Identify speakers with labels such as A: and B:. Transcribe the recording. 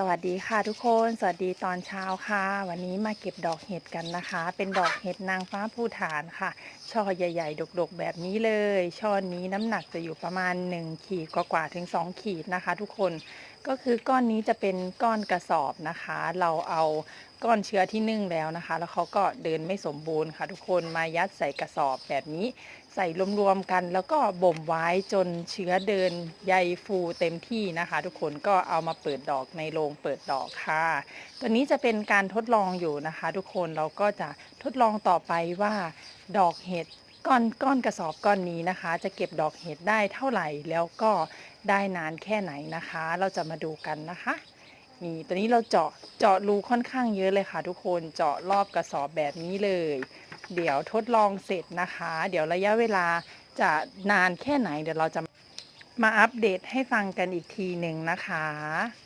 A: สวัสดีค่ะทุกคน สวัสดีตอนเช้าค่ะ วันนี้มาเก็บดอกเห็ดกันนะคะ เป็นดอกเห็ดนางฟ้าภูฐานค่ะ ช่อใหญ่ๆ ดกๆ แบบนี้เลย ช่อนี้น้ำหนักจะอยู่ประมาณ 1 ขีดกว่าๆถึง 2 ขีดนะคะ ทุกคน ก็คือก้อนนี้จะเป็นก้อนกระสอบนะคะ เราเอาก้อนเชื้อที่นึ่งแล้วนะคะ แล้วเขาก็เดินไม่สมบูรณ์ค่ะ ทุกคน มายัดใส่กระสอบแบบนี้ใส่รวมๆกัน แล้วก็บ่มไว้จนเชื้อเดินใยฟูเต็มที่นะคะ ทุกคนก็เอามาเปิดดอกในโรงเปิดดอกค่ะ ตัวนี้จะเป็นการทดลองอยู่นะคะ ทุกคนเราก็จะทดลองต่อไปว่า ดอกเห็ดก้อนก้อนกระสอบก้อนนี้นะคะ จะเก็บดอกเห็ดได้เท่าไหร่แล้วก็ได้นานแค่ไหนนะคะ เราจะมาดูกันนะคะนี่ตัวนี้เราเจาะเจาะรูค่อนข้างเยอะเลยค่ะ ทุกคนเจาะรอบกระสอบแบบนี้เลย เดี๋ยวทดลองเสร็จนะคะ เดี๋ยวระยะเวลาจะนานแค่ไหน เดี๋ยวเราจะมาอัปเดตให้ฟังกันอีกทีหนึ่งนะคะ